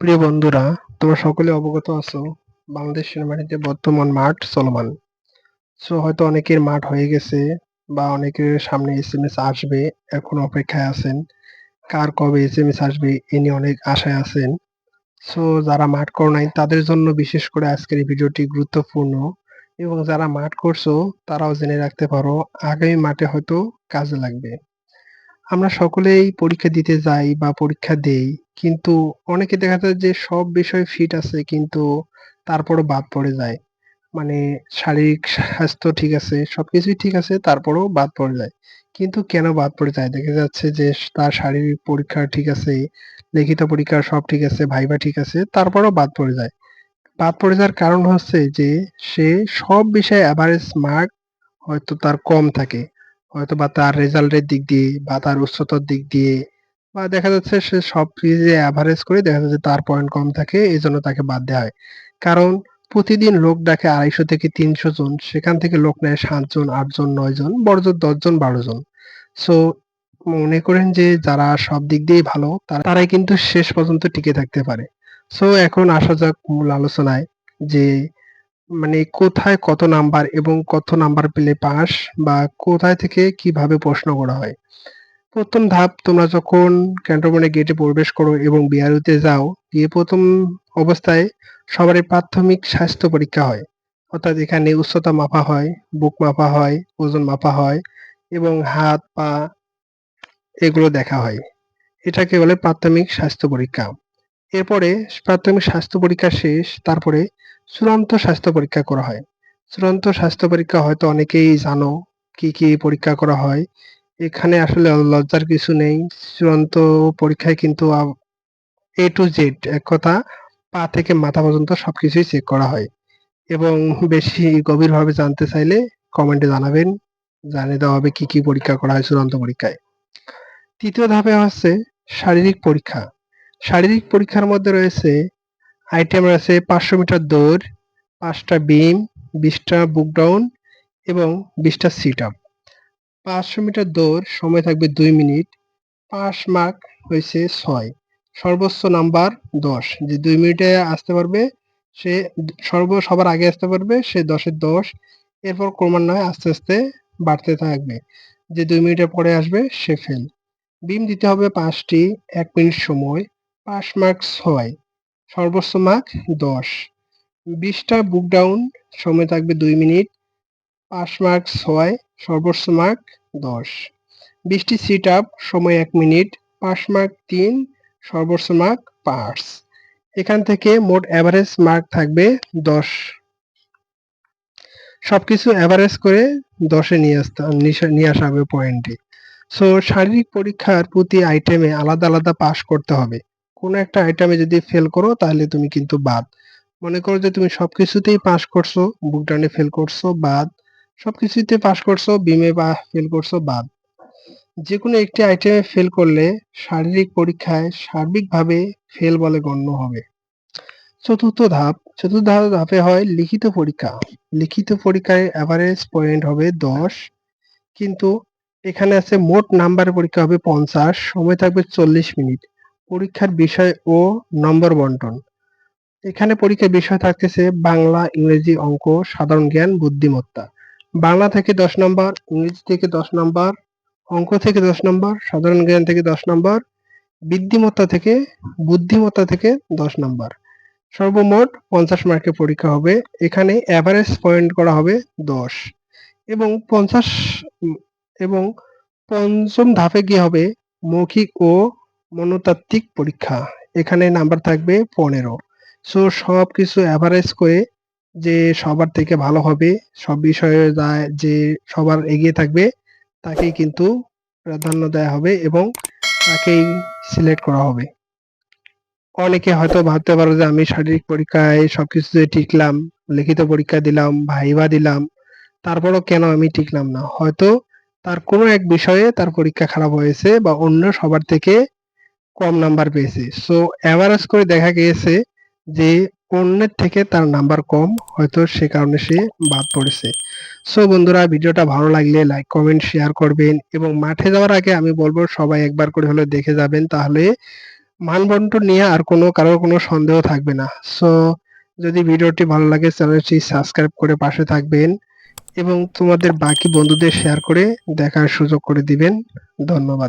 প্রিয় বন্ধুরা, তোমরা সকলে অবগত আছো, বাংলাদেশ সেনাবাহিনীতে বর্তমান মাঠ চলমান। সো হয়তো অনেকের মাঠ হয়ে গেছে বা অনেকের সামনে এস এম এস আসবে, এখন অপেক্ষায় আছেন। কার কবে এস এম এস আসবে, এ নিয়ে অনেক আশায় আছেন। সো যারা মাঠ করো নাই, তাদের জন্য বিশেষ করে আজকের এই ভিডিওটি গুরুত্বপূর্ণ। এবং যারা মাঠ করছ, তারাও জেনে রাখতে পারো, আগামী মাঠে হয়তো কাজে লাগবে। আমরা সকলেই পরীক্ষা দিতে যাই বা পরীক্ষা দেই কিন্তু অনেকে দেখা যায় যে সব বিষয়ে ফিট আছে কিন্তু তারপরও বাদ পড়ে যায়। মানে শারীরিক স্বাস্থ্য ঠিক আছে, সবকিছুই ঠিক আছে, তারপরেও বাদ পড়ে যায়। কিন্তু কেন বাদ পড়ে যায়? দেখা যাচ্ছে যে তার শারীরিক পরীক্ষা ঠিক আছে, লিখিত পরীক্ষা সব ঠিক আছে, ভাইবা ঠিক আছে, তারপরেও বাদ পড়ে যায়। বাদ পড়ে যাওয়ার কারণ হচ্ছে যে সে সব বিষয়ে অ্যাভারেজ মার্ক হয়তো তার কম থাকে। হয়তো বা তার রেজাল্টের দিক দিয়ে বা তার উচ্চতার দিক দিয়ে বা দেখা যাচ্ছে সে সব কিছুতে এভারেজ করে দেখা যাচ্ছে তার পয়েন্ট কম থাকে এই জন্য তাকে বাদ দেওয়া হয়। কারণ প্রতিদিন লোক ডাকে আড়াইশো থেকে তিনশো জন, সেখান থেকে লোক নেয় সাতজন আটজন নয় জন বড়জন দশজন বারো জন। সো মনে করেন যে যারা সব দিক দিয়েই ভালো, তারা- তারাই কিন্তু শেষ পর্যন্ত টিকে থাকতে পারে। সো এখন আসা যাক মূল আলোচনায় যে মানে কোথায় কত নাম্বার এবং কত নাম্বার পেলে পাস বা কোথায় থেকে কীভাবে প্রশ্ন করা হয়। প্রথম ধাপ, তোমরা যখন ক্যান্টনমেন্টের গেটে প্রবেশ করো এবং বিআরইউতে যাও, গিয়ে প্রথম অবস্থায় সবারই প্রাথমিক স্বাস্থ্য পরীক্ষা হয়। অর্থাৎ এখানে উচ্চতা মাপা হয়, বুক মাপা হয়, ওজন মাপা হয় এবং হাত, পা এগুলো দেখা হয়। এটাকে বলে প্রাথমিক স্বাস্থ্য পরীক্ষা। এরপরে প্রাথমিক স্বাস্থ্য পরীক্ষা শেষ, তারপরে চূড়ান্ত স্বাস্থ্য পরীক্ষা করা হয়। চূড়ান্ত স্বাস্থ্য পরীক্ষা হয়তো অনেকেই জানো কি কি পরীক্ষা করা হয়। এখানে আসলে লজ্জার কিছু নেই। চূড়ান্ত পরীক্ষায় কিন্তু এ টু জেড এক কথা, পা থেকে মাথা পর্যন্ত সবকিছুই চেক করা হয়। এবং বেশি গভীরভাবে জানতে চাইলে কমেন্টে জানাবেন। জানিয়ে দেওয়া হবে কি কি পরীক্ষা করা হয় চূড়ান্ত পরীক্ষায়। তৃতীয় ধাপে হচ্ছে শারীরিক পরীক্ষা। শারীরিক পরীক্ষার মধ্যে রয়েছে আইটেম রয়েছে পাঁচশো মিটার দৌড়, পাঁচটা বিম বিশটা বুক ডাউন এবং বিশটা সিট আপ পাঁচশো মিটার দৌড়, সময় থাকবে দুই মিনিট। পাস মার্ক হয়েছে ছয়। সর্বোচ্চ নাম্বার দশ। যে দুই মিনিটে আসতে পারবে, সে সর্ব সবার আগে আসতে পারবে, সে দশের দশ। এরপর ক্রমান্বয়ে আস্তে আস্তে বাড়তে থাকবে। যে দুই মিনিটের পরে আসবে, সে ফেল বিম দিতে হবে পাঁচটি, এক মিনিট সময়। পাঁচ মার্ক ছয়। সর্বোচ্চ মার্ক দশ। বিশটা বুক ডাউন সময় থাকবে দুই মিনিট। পাঁচ মার্ক ছয়, সর্বোচ্চ মার্ক দশ। বিশটি সিট আপ সময় এক মিনিট পাস মার্ক তিন, সর্বোচ্চ মার্ক পাস এখান থেকে মোট অ্যাভারেজ মার্ক থাকবে দশ। সবকিছু অ্যাভারেজ করে দশে নিয়ে আসতে নিয়ে আসা হবে পয়েন্টে সো শারীরিক পরীক্ষার প্রতি আইটেমে আলাদা আলাদা পাস করতে হবে। কোনো একটা আইটেমে যদি ফেল করো, তাহলে তুমি কিন্তু বাদ। মনে করো যে তুমি সবকিছুতেই পাস করছ বুক ডানে ফেল করছ, বাদ। সবকিছুতে পাস করছ বিমে বা ফেল করছ, বাদ। যে কোনো একটি আইটেমে ফেল করলে শারীরিক পরীক্ষায় সার্বিকভাবে ফেল বলে গণ্য হবে। চতুর্থ ধাপ, চতুর্থ ধাপে হয় লিখিত পরীক্ষা। লিখিত পরীক্ষায় অ্যাভারেজ পয়েন্ট হবে দশ, কিন্তু এখানে আছে মোট নাম্বার পরীক্ষা হবে পঞ্চাশ, সময় থাকবে চল্লিশ মিনিট। পরীক্ষার বিষয় ও নম্বর বন্টন। এখানে পরীক্ষার বিষয় থাকতেছে বাংলা, ইংরেজি অঙ্ক, সাধারণ জ্ঞান, বুদ্ধিমত্তা। বাংলা থেকে দশ নম্বর, ইংরেজি থেকে দশ নম্বর, অঙ্ক থেকে দশ নম্বর, সাধারণ জ্ঞান থেকে দশ নম্বর, বুদ্ধিমত্তা থেকে বুদ্ধিমত্তা থেকে দশ নম্বর। সর্বমোট পঞ্চাশ মার্কের পরীক্ষা হবে। এখানে অ্যাভারেজ পয়েন্ট করা হবে দশ। এবং পঞ্চাশ এবং পঞ্চম ধাপে গিয়ে হবে মৌখিক ও মনতাত্ত্বিক পরীক্ষা। এখানে নাম্বার থাকবে পনেরো। সো সব কিছু অ্যাভারেজ করে যে সবার থেকে ভালো হবে, সব বিষয়ে যে সবার এগিয়ে থাকবে, তাকেই কিন্তু প্রাধান্য দেওয়া হবে এবং তাকেই সিলেক্ট করা হবে। অনেকে হয়তো ভাবতে পারো যে আমি শারীরিক পরীক্ষায় সবকিছুতে টিকলাম, লিখিত পরীক্ষা দিলাম, ভাইবা দিলাম, তারপরও কেন আমি টিকলাম না? হয়তো তার কোনো এক বিষয়ে তার পরীক্ষা খারাপ হয়েছে বা অন্য সবার থেকে কম নাম্বার পেয়েছে। সো অ্যাভারেজ করে দেখা গিয়েছে যে অন্যের থেকে তার নাম্বার কম, হয়তো সে কারণে সে বাদ পড়েছে। সো বন্ধুরা, ভিডিওটা ভালো লাগলে লাইক কমেন্ট শেয়ার করবেন এবং মাঠে যাওয়ার আগে আমি বলব, সবাই একবার করে হলে দেখে যাবেন, তাহলে মানবন্ড নিয়ে আর কোনো, কারোর কোনো সন্দেহ থাকবে না। সো যদি ভিডিওটি ভালো লাগে, চ্যানেলটি সাবস্ক্রাইব করে পাশে থাকবেন এবং তোমাদের বাকি বন্ধুদের শেয়ার করে দেখার সুযোগ করে দিবেন। ধন্যবাদ।